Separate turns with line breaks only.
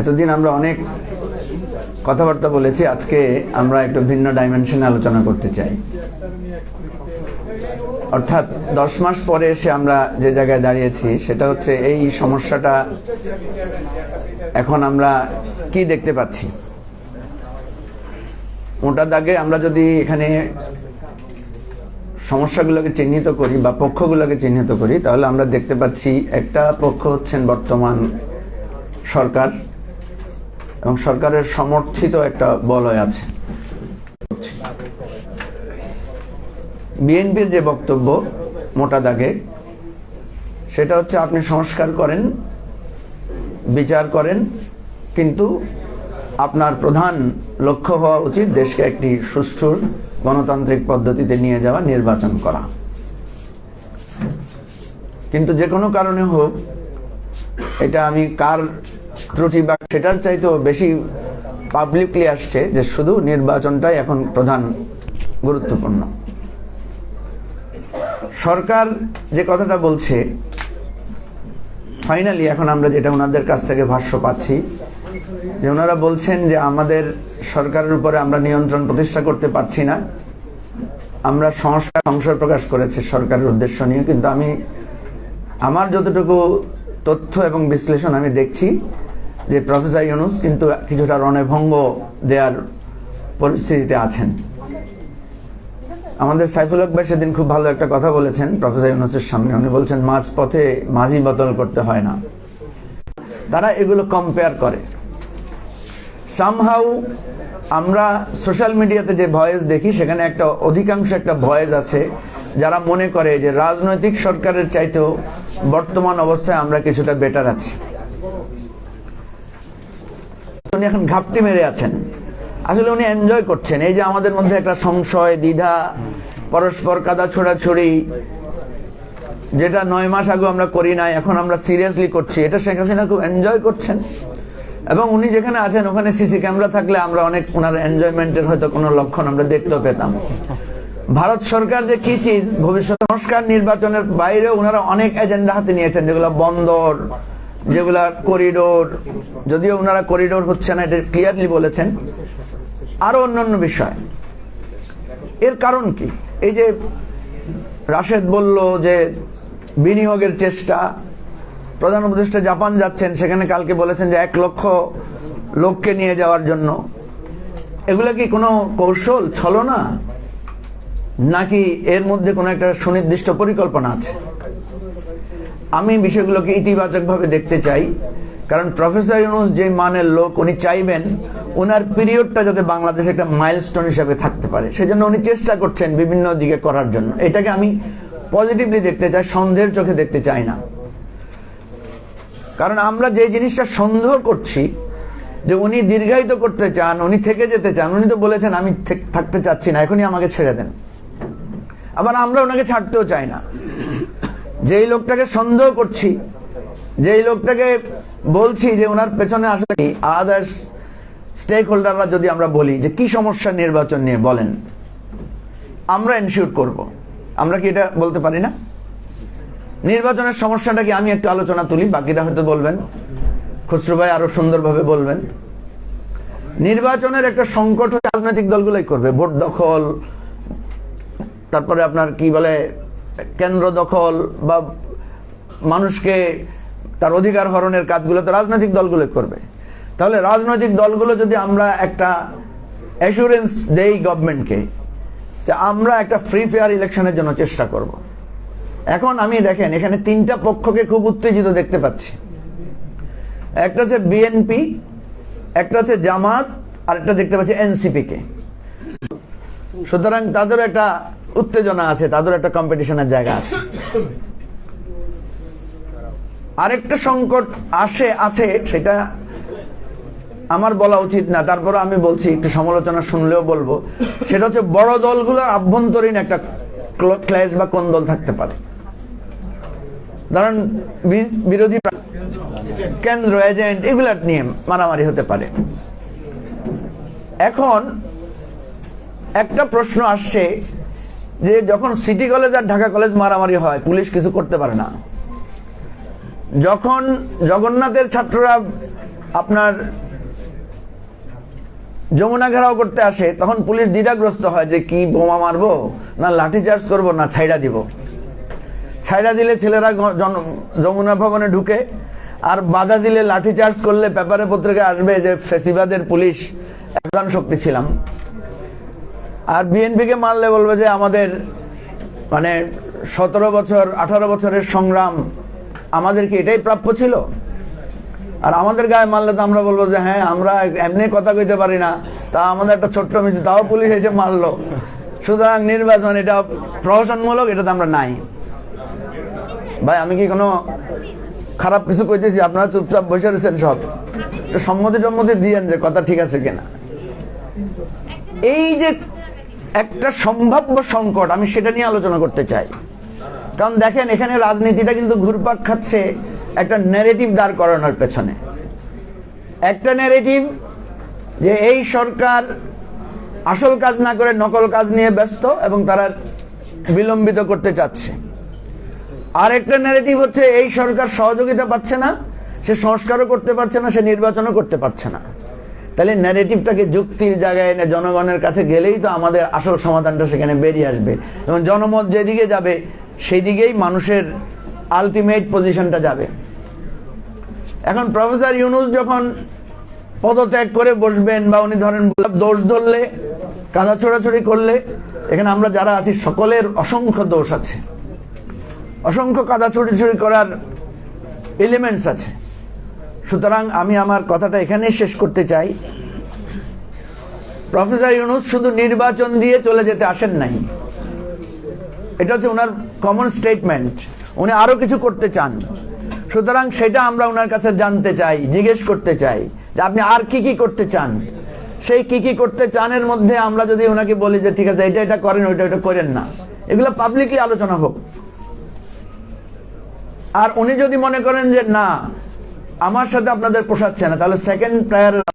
এতদিন আমরা অনেক কথাবার্তা বলেছি, আজকে আমরা একটু ভিন্ন ডাইমেনশনে আলোচনা করতে চাই। অর্থাৎ দশ মাস পরে এসে আমরা যে জায়গায় দাঁড়িয়েছি, সেটা হচ্ছে এই সমস্যাটা এখন আমরা কি দেখতে পাচ্ছি? মোটা দাগে আমরা যদি এখানে সমস্যাগুলোকে চিহ্নিত করি বা পক্ষগুলোকে চিহ্নিত করি, তাহলে আমরা দেখতে পাচ্ছি একটা পক্ষ হচ্ছেন বর্তমান সরকার এবং সরকারের সমর্থিত একটা বলয় আছে। বিএনপির যে বক্তব্য মোটা দাগে, সেটা হচ্ছে আপনি সংস্কার করেন, বিচার করেন, কিন্তু আপনার প্রধান লক্ষ্য হওয়া উচিত দেশকে একটি সুষ্ঠুর গণতান্ত্রিক পদ্ধতিতে নিয়ে যাওয়া নির্বাচন করা। কিন্তু যে কোনো কারণে হোক, এটা আমি কার ত্রুটি বা সেটার চাইতেও বেশি পাবলিকলি আসছে যে শুধু নির্বাচনটাই এখন প্রধান গুরুত্বপূর্ণ। সরকার যে কথাটা বলছে ফাইনালি এখন আমরা যেটা ওনাদের কাছ থেকে ভাষ্য পাচ্ছি যে ওনারা বলছেন যে আমাদের সরকারের উপরে আমরা নিয়ন্ত্রণ প্রতিষ্ঠা করতে পারছি না। আমরা সংস্কার, সংশয় প্রকাশ করেছে সরকারের উদ্দেশ্য নিয়ে। কিন্তু আমি, আমার যতটুকু তথ্য এবং বিশ্লেষণ আমি দেখছি যে প্রফেসর ইউনুস কিন্তু কিছুটা রণভঙ্গ দেওয়ার পরিস্থিতিতে আছেন। আমাদের সাইফুল ভাই সেদিন খুব ভালো একটা কথা বলেছেন প্রফেসর ইউনুসের সামনে। উনি বলছেন মাঝ পথে মাঝি বদল করতে হয় না। তারা এগুলো কম্পেয়ার করে। সামহাউ আমরা সোশ্যাল মিডিয়াতে যে ভয়েস দেখি, সেখানে একটা অধিকাংশ একটা ভয়েস আছে, যারা মনে করে যে রাজনৈতিক সরকারের চাইতেও বর্তমান অবস্থায় আমরা কিছুটা বেটার আছি। উনি এখন ঘাপটি মেরে আছেন। আসলে উনি এনজয় করছেন। এই যে আমাদের মধ্যে একটা সংশয়, দ্বিধা, পরস্পর কাদা ছোড়াছড়ি, যেটা নয় মাস আগে আমরা করি নাই, এখন আমরা সিরিয়াসলি করছি, এটা শেখ হাসিনা খুব এনজয় করছেন? এবং উনি যেখানে আছেন, ওখানে সিসি ক্যামেরা থাকলে আমরা অনেক, ওনার এনজয়মেন্টের হয়তো কোনো লক্ষণ আমরা দেখতেও পেতাম। ভারত সরকার যে কি চিজ, ভবিষ্যৎ সংস্কার নির্বাচনের বাইরে ওনারা অনেক এজেন্ডা হাতে নিয়েছেন, যেগুলো বন্দর, যেগুলা করিডোর যদিও ওনারা করিডোর হচ্ছে না, এটা ক্লিয়ারলি বলেছেন। আরও অন্যান্য বিষয়। এর কারণ কি? এই যে রাশেদ বলল যে বিনিয়োগের চেষ্টা প্রধান উপদেষ্টা জাপান যাচ্ছেন, সেখানে কালকে বলেছেন যে এক লক্ষ লোককে নিয়ে যাওয়ার জন্য। এগুলো কি কোনো কৌশল, ছলনা? নাকি এর মধ্যে কোনো একটা সুনির্দিষ্ট পরিকল্পনা আছে? আমি বিষয়গুলোকে ইতিবাচকভাবে দেখতে চাই, কারণ প্রফেসর ইউনুস যে মানের লোক উনি চাইবেন ওনার পিরিয়ডটা যাতে বাংলাদেশে একটা মাইলস্টোন হিসাবে থাকতে পারে। সেজন্য উনি চেষ্টা করছেন বিভিন্ন দিকে করার জন্য। এটাকে আমি পজিটিভলি দেখতে চাই, সন্দেহের চোখে দেখতে চাই না। কারণ আমরা যে জিনিসটা সন্দেহ করছি যে উনি দীর্ঘায়িত করতে চান, উনি থেকে যেতে চান, উনি তো বলেছেন, আমি থাকতে চাচ্ছি না, এখনই আমাকে ছেড়ে দেন। আবার আমরা ওনাকে ছাড়তেও চাই না। যেই লোকটাকে সন্দেহ করছি, যেই লোকটাকে বলছি যে ওনার পেছনে আসলে কি আদার্স স্টেক হোল্ডাররা যদি আমরা বলি যে কি সমস্যা নির্বাচন নিয়ে বলেন, আমরা এনশিওর করব। আমরা কি এটা বলতে পারি না? নির্বাচনের সমস্যাটা কি? আমি একটু আলোচনা তুলি, বাকিরা হয়তো বলবেন। খুসরু ভাই আরও সুন্দরভাবে বলবেন। নির্বাচনের একটা সংকট রাজনৈতিক দলগুলোই করবে। ভোট দখল, তারপরে আপনার কি বলে, কেন্দ্র দখল বা মানুষকে তার অধিকার হরণের কাজগুলো তো রাজনৈতিক দলগুলো করবে। তাহলে রাজনৈতিক দলগুলো যদি আমরা একটা অ্যাসুরেন্স দেই গভর্নমেন্টকে যে আমরা একটা ফ্রি ফেয়ার ইলেকশনের জন্য চেষ্টা করব। এখন আমি দেখেন, এখানে তিনটা পক্ষকে খুব উত্তেজিত দেখতে পাচ্ছি। একটা হচ্ছে বিএনপি একটা হচ্ছে জামাত, আর একটা দেখতে পাচ্ছি এনসিপি কে। সুতরাং তাদের একটা উত্তেজনা আছে তাদের একটা কম্পিটিশনের জায়গা আছে। আরেকটা সংকট আসে, আছে, সেটা আমার বলা উচিত না তারপরে আমি বলছি, একটু সমালোচনা শুনলেও বলব। সেটা হচ্ছে বড় দলগুলোর আভ্যন্তরীণ একটা ক্ল্যাশ বা কোন দল থাকতে পারে। ধরেন বিরোধী কেন্দ্র, এজেন্ট, এগুলার নিয়ে মারামারি হতে পারে। এখন একটা প্রশ্ন আসছে যে যখন সিটি কলেজ আর ঢাকা কলেজ মারামারি হয়, পুলিশ কিছু করতে পারে না। যখন জগন্নাথের ছাত্ররা আপনার যমুনা ঘেরাও করতে আসে, তখন পুলিশ দ্বিধাগ্রস্ত হয় যে কি বোমা মারবো, না লাঠি চার্জ করব, না ছাইড়া দিব। ছাইড়া দিলে ছেলেরা যমুনা ভবনে ঢুকে, আর বাধা দিলে লাঠি চার্জ করলে পেপারে পত্রিকা আসবে যে ফেসিবাদের পুলিশ একজন শক্তি ছিলাম। আর বিএনপিকে মারলে বলবে যে আমাদের মানে সতেরো বছর, আঠারো বছরের সংগ্রাম আমাদের কি এটাই প্রাপ্য ছিল? আর আমাদের গায়ে মারলে তো আমরা বলব যে হ্যাঁ আমরা এমনি কথা কইতে পারি না, তা আমাদের একটা ছোট্ট মিছিল, তাও পুলিশ এসে মারলো। সুতরাং নির্বাচন এটা প্রহসনমূলক, এটাতে আমরা নাই। ভাই, আমি কি কোনো খারাপ কিছু কইতেছি? আপনারা চুপচাপ বসে রয়েছেন সব। সম্মতি টম্মতি দিয়েন যে কথা ঠিক আছে কিনা। এই যে একটা সম্ভাব্য সংকট, আমি সেটা নিয়ে আলোচনা করতে চাই। কারণ দেখেন, এখানে রাজনীতিটা কিন্তু ঘুরপাক খাচ্ছে একটা ন্যারেটিভ দাঁড় করানোর পেছনে। একটা ন্যারেটিভ যে এই সরকার আসল কাজ না করে নকল কাজ নিয়ে ব্যস্ত এবং তারা বিলম্বিত করতে চাচ্ছে। আর একটা ন্যারেটিভ হচ্ছে, এই সরকার সহযোগিতা পাচ্ছে না, সে সংস্কারও করতে পারছে না, সে নির্বাচনও করতে পারছে না। তাহলে ন্যারেটিভটাকে যুক্তির জায়গায় এনে জনগণের কাছে গেলেই তো আমাদের আসল সমাধানটা সেখানে বেরিয়ে আসবে। এবং জনমত যেদিকে যাবে সেই দিকেই মানুষের আলটিমেট পজিশনটা যাবে। এখন প্রফেসর ইউনুস যখন পদত্যাগ করে বসবেন বা উনি ধরেন দোষ ধরলে কাদা ছোড়াছড়ি করলে, এখানে আমরা যারা আছি, সকলের অসংখ্য দোষ আছে। অসংখ্য কাদা ছড়ি করার এলিমেন্টস আছে। সুতরাং আমি আমার কথাটা এখানেই শেষ করতে চাই। প্রফেসর ইউনুস শুধু নির্বাচন দিয়ে চলে যেতে আসেন নাই। এটা হচ্ছে ওনার কমন স্টেটমেন্ট উনি আরও কিছু করতে চান। সুতরাং সেটা আমরা ওনার কাছে জানতে চাই, জিজ্ঞেস করতে চাই যে আপনি আর কি কি করতে চান? সেই কি কি করতে চানের মধ্যে আমরা যদি ওনাকে বলি যে ঠিক আছে, এটা এটা করেন, ওইটা ওইটা করেন না। এগুলো পাবলিকলি আলোচনা হোক। আর উনি যদি মনে করেন যে না, আমার সাথে আপনাদের পোষাচ্ছে না, তাহলে সেকেন্ড প্রায়ার